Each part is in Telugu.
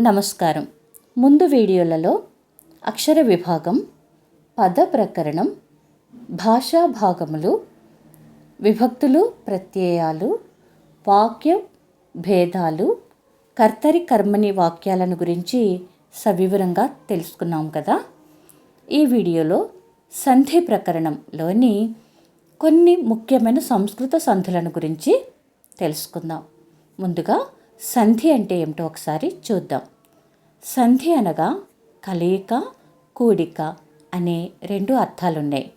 నమస్కారం. ముందు వీడియోలలో అక్షర విభాగం పద ప్రకరణం భాషా భాగములు విభక్తులు ప్రత్యయాలు వాక్య భేదాలు కర్తరి కర్మని వాక్యాలను గురించి సవివరంగా తెలుసుకున్నాం కదా? ఈ వీడియోలో సంధి ప్రకరణంలోని కొన్ని ముఖ్యమైన సంస్కృత సంధులను గురించి తెలుసుకుందాం. ముందుగా సంధి అంటే ఏమిటో ఒకసారి చూద్దాం. సంధి అనగా కలయిక కూడిక అనే రెండు అర్థాలున్నాయి.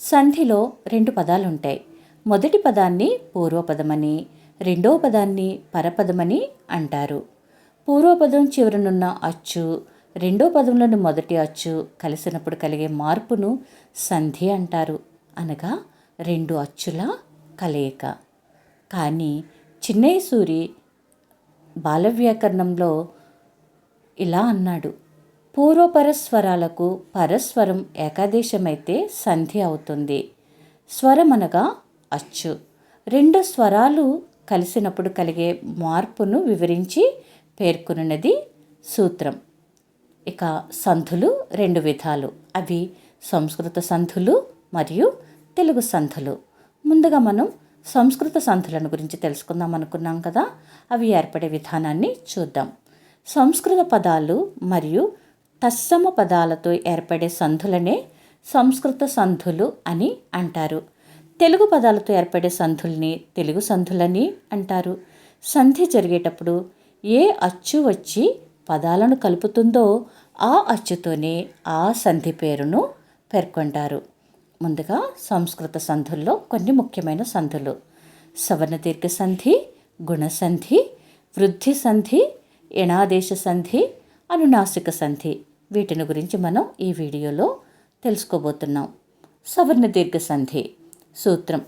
సంధిలో రెండు పదాలు ఉంటాయి మొదటి పదాన్ని పూర్వపదమని రెండవ పదాన్ని పరపదమని అంటారు. పూర్వపదం చివరనున్న అచ్చు రెండో పదంలోని మొదటి అచ్చు కలిసినప్పుడు కలిగే మార్పును సంధి అంటారు. అనగా రెండు అచ్చుల కలయిక. కానీ చిన్నయ్య సూరి బాలవ్యాకరణంలో ఇలా అన్నాడు. పూర్వపరస్వరాలకు పరస్వరం ఏకాదేశమైతే సంధి అవుతుంది. స్వరం అనగా అచ్చు. రెండు స్వరాలు కలిసినప్పుడు కలిగే మార్పును వివరించి పేర్కొనున్నది సూత్రం. ఇక సంధులు రెండు విధాలు. అవి సంస్కృత సంధులు మరియు తెలుగు సంధులు. ముందుగా మనం సంస్కృత సంధులను గురించి తెలుసుకుందాం అనుకున్నాం కదా? అవి ఏర్పడే విధానాన్ని చూద్దాం. సంస్కృత పదాలు మరియు తస్సమ పదాలతో ఏర్పడే సంధులనే సంస్కృత సంధులు అని అంటారు. తెలుగు పదాలతో ఏర్పడే సంధుల్ని తెలుగు సంధులని అంటారు. సంధి జరిగేటప్పుడు ఏ అచ్చు వచ్చి పదాలను కలుపుతుందో ఆ అచ్చుతోనే ఆ సంధి పేరును పేర్కొంటారు. ముందుగా సంస్కృత సంధుల్లో కొన్ని ముఖ్యమైన సంధులు. సవర్ణ దీర్ఘ సంధి గుణసంధి వృద్ధి సంధి ఎణాదేశ సంధి అనునాసిక సంధి. వీటిని గురించి మనం ఈ వీడియోలో తెలుసుకోబోతున్నాం. సవర్ణ దీర్ఘ సంధి సూత్రం.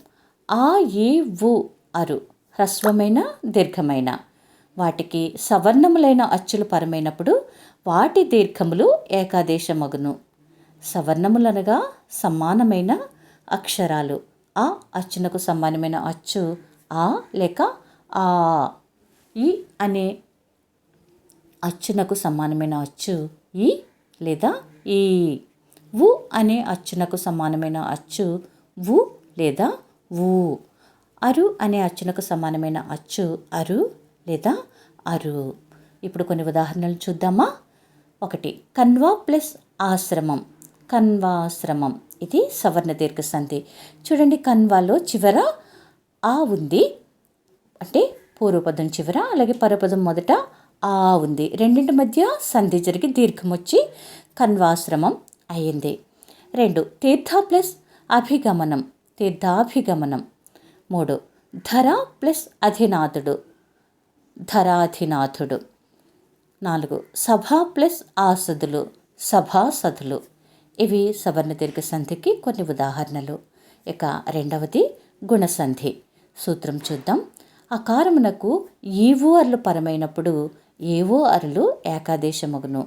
ఆ ఈ ఉ అరు హ్రస్వమైన దీర్ఘమైన. వాటికి సవర్ణములైన అచ్చులు పరమైనప్పుడు వాటి దీర్ఘములు ఏకాదేశమగును. సవర్ణములనగా సమానమైన అక్షరాలు. ఆ అచ్చునకు సమానమైన అచ్చు ఆ లేక ఆ. ఈ అనే అచ్చునకు సమానమైన అచ్చు ఈ లేదా ఈ. వు అనే అచ్చునకు సమానమైన అచ్చు వు లేదా ఊ అరు అనే అచ్చునకు సమానమైన అచ్చు అరు లేదా అరు. ఇప్పుడు కొన్ని ఉదాహరణలు చూద్దామా? ఒకటి కన్వా ప్లస్ ఆశ్రమం. కన్వాశ్రమం. ఇది సవర్ణ దీర్ఘ సంధి చూడండి కన్వాలో చివర ఆ ఉంది. అంటే పూర్వపదం చివర అలాగే పరపదం మొదట ఆ ఉంది. రెండింటి మధ్య సంధి జరిగి దీర్ఘం వచ్చి కన్వాశ్రమం అయింది. రెండు తీర్థ ప్లస్ అభిగమనం. తీర్థాభిగమనం. మూడు ధర ప్లస్ అధినాథుడు. ధరాధినాథుడు. నాలుగు సభ ప్లస్ ఆసదులు. సభాసదులు. ఇవి సవర్ణ దీర్ఘ సంధికి కొన్ని ఉదాహరణలు. ఇక రెండవది గుణసంధి. సూత్రం చూద్దాం. అకారమునకు ఈవో అర్లు పరమైనప్పుడు ఏవో అరులు ఏకాదేశమగును.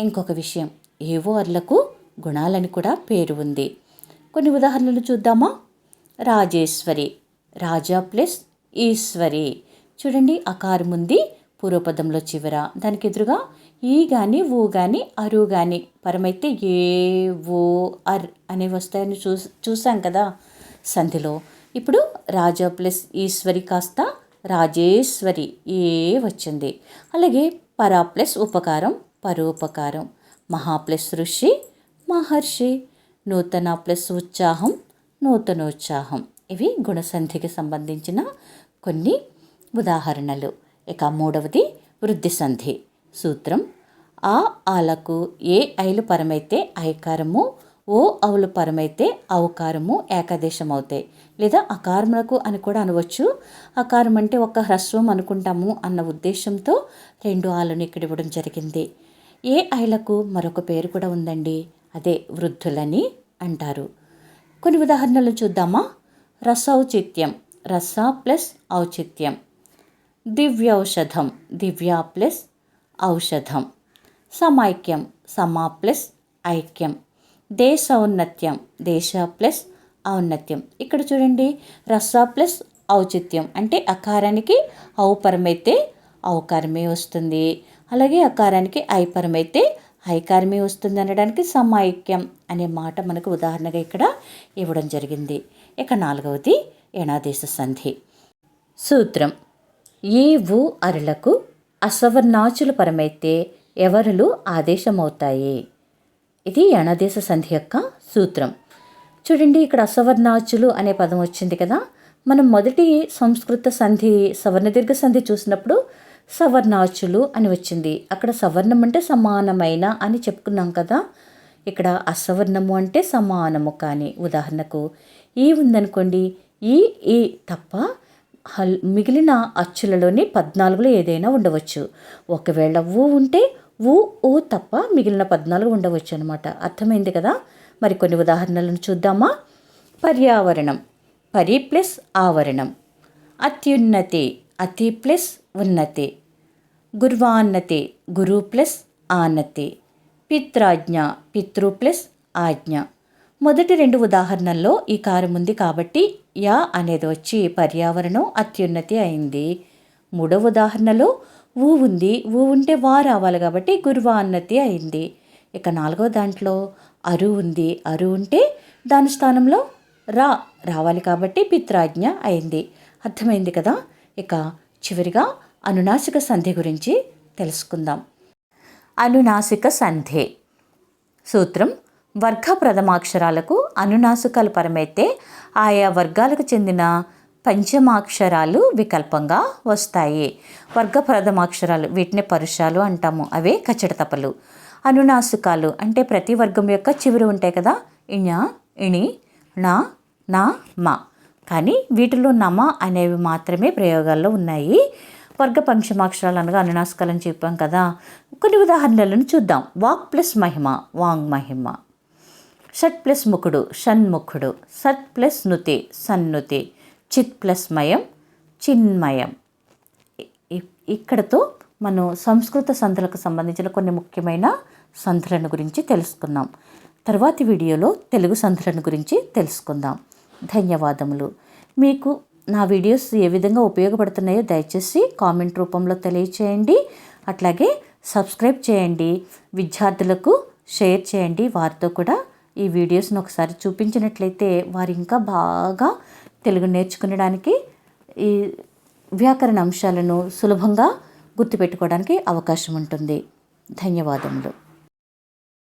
ఇంకొక విషయం ఏవో అర్లకు గుణాలని కూడా పేరు ఉంది. కొన్ని ఉదాహరణలు చూద్దామా? రాజేశ్వరి రాజా ప్లస్ ఈశ్వరి. చూడండి అకారం ఉంది పూర్వపదంలో చివర. దానికి ఎదురుగా ఈ కానీ ఊ కానీ అరు కానీ పరమైతే ఏ ఓ అర్ అనేవి వస్తాయని చూ చూసాం కదా సంధిలో. ఇప్పుడు రాజా ప్లస్ ఈశ్వరి కాస్త రాజేశ్వరి ఏ వచ్చింది. అలాగే పరా ప్లస్ ఉపకారం పరోపకారం. మహా ప్లస్ ఋషి మహర్షి. నూతన ప్లస్ ఉత్సాహం నూతనోత్సాహం ఇవి గుణసంధికి సంబంధించిన కొన్ని ఉదాహరణలు. ఇక మూడవది వృద్ధి సంధి సూత్రం ఆ ఆలకు ఏ ఐలు పరమైతే ఐకారము ఓ అవులు పరమైతే అవకారము ఏకాదేశం అవుతాయి లేదా అకారములకు అని కూడా అనవచ్చు. అకారం అంటే ఒక హ్రస్వం అనుకుంటాము అన్న ఉద్దేశంతో రెండు ఆలను ఇక్కడ ఇవ్వడం జరిగింది. ఏ ఐలకు మరొక పేరు కూడా ఉందండి. అదే వృద్ధులని అంటారు. కొన్ని ఉదాహరణలు చూద్దామా? రసౌచిత్యం రస ప్లస్ ఔచిత్యం. దివ్యౌషధం దివ్య ప్లస్ ఔషధం సమైక్యం సమా ప్లస్ ఐక్యం దేశౌన్నత్యం దేశ ప్లస్ ఔన్నత్యం ఇక్కడ చూడండి రస ప్లస్ ఔచిత్యం అంటే అకారానికి ఔపరమైతే ఔకారమే వస్తుంది. అలాగే అకారానికి ఐపరమైతే ఐకారమే వస్తుంది అనడానికి సమైక్యం అనే మాట మనకు ఉదాహరణగా ఇక్కడ ఇవ్వడం జరిగింది. ఇక నాలుగవది ఎనాదేశ సంధి. సూత్రం ఈ ఊ అరులకు అసవర్ణాచులు పరమైతే ఎవరులు ఆదేశమవుతాయి. ఇది యణదేశ సంధి యొక్క సూత్రం. చూడండి ఇక్కడ అసవర్ణాచులు అనే పదం వచ్చింది కదా. మనం మొదటి సంస్కృత సంధి సవర్ణదీర్ఘ సంధి చూసినప్పుడు సవర్ణాచులు అని వచ్చింది. అక్కడ సవర్ణం అంటే సమానమైన అని చెప్పుకున్నాం కదా. ఇక్కడ అసవర్ణము అంటే సమానము కానీ. ఉదాహరణకు ఈ ఉందనుకోండి ఈ ఈ తప్ప హల్ మిగిలిన అచ్చులలోని పద్నాలుగులో ఏదైనా ఉండవచ్చు. ఒకవేళ ఊ ఉంటే ఊ ఊ తప్ప మిగిలిన పద్నాలుగు ఉండవచ్చు అనమాట అర్థమైంది కదా? మరి కొన్ని ఉదాహరణలను చూద్దామా? పర్యావరణం. పరి ప్లస్ ఆవరణం. అత్యున్నతి. అతి ప్లస్ ఉన్నతి. గుర్వాన్నతి. గురు ప్లస్ ఆన్నతి పిత్రాజ్ఞ. పితృ ప్లస్ ఆజ్ఞ. మొదటి రెండు ఉదాహరణల్లో ఈ కారం ఉంది కాబట్టి యా అనేది వచ్చి పర్యావరణం అత్యున్నతి అయింది. మూడవ ఉదాహరణలో ఊ ఉంది. ఊ ఉంటే వా రావాలి కాబట్టి గురువాన్నతి అయింది. ఇక నాలుగో దాంట్లో అరు ఉంది. అరు ఉంటే దాని స్థానంలో రా రావాలి కాబట్టి పిత్రాజ్ఞ అయింది. అర్థమైంది కదా? ఇక చివరిగా అనునాసిక సంధి గురించి తెలుసుకుందాం. అనునాసిక సంధి సూత్రం వర్గ ప్రథమాక్షరాలకు అనునాసుకాలు పరమైతే ఆయా వర్గాలకు చెందిన పంచమాక్షరాలు వికల్పంగా వస్తాయి. వర్గ ప్రథమాక్షరాలు వీటిని పరుషాలు అంటాము. అవే కచ్చడతపలు అనునాసుకాలు అంటే ప్రతి వర్గం యొక్క చివరి ఉంటాయి కదా? ఇణ ఇణి నా నా మా. కానీ వీటిలో నమ అనేవి మాత్రమే ప్రయోగాల్లో ఉన్నాయి. వర్గ పంచమాక్షరాలు అనగా అనునాసికాలని చెప్పాం కదా? కొన్ని ఉదాహరణలను చూద్దాం. వాక్ ప్లస్ మహిమ వాంగ్ మహిమ. షట్ ప్లస్ ముఖుడు షణ్ముఖుడు సత్ ప్లస్ నుతి సన్నుతి చిత్ ప్లస్ మయం చిన్మయం ఇ- ఇక్కడతో మనం సంస్కృత సంధులకు సంబంధించిన కొన్ని ముఖ్యమైన సంధులను గురించి తెలుసుకున్నాం తర్వాతి వీడియోలో తెలుగు సంధులను గురించి తెలుసుకుందాం. ధన్యవాదములు. మీకు నా వీడియోస్ ఏ విధంగా ఉపయోగపడుతున్నాయో దయచేసి కామెంట్ రూపంలో తెలియచేయండి. అట్లాగే సబ్స్క్రైబ్ చేయండి. విద్యార్థులకు షేర్ చేయండి. వారితో కూడా ఈ వీడియోస్ని ఒకసారి చూపించినట్లయితే వారు ఇంకా బాగా తెలుగు నేర్చుకునడానికి ఈ వ్యాకరణ అంశాలను సులభంగా గుర్తుపెట్టుకోవడానికి అవకాశం ఉంటుంది. ధన్యవాదములు.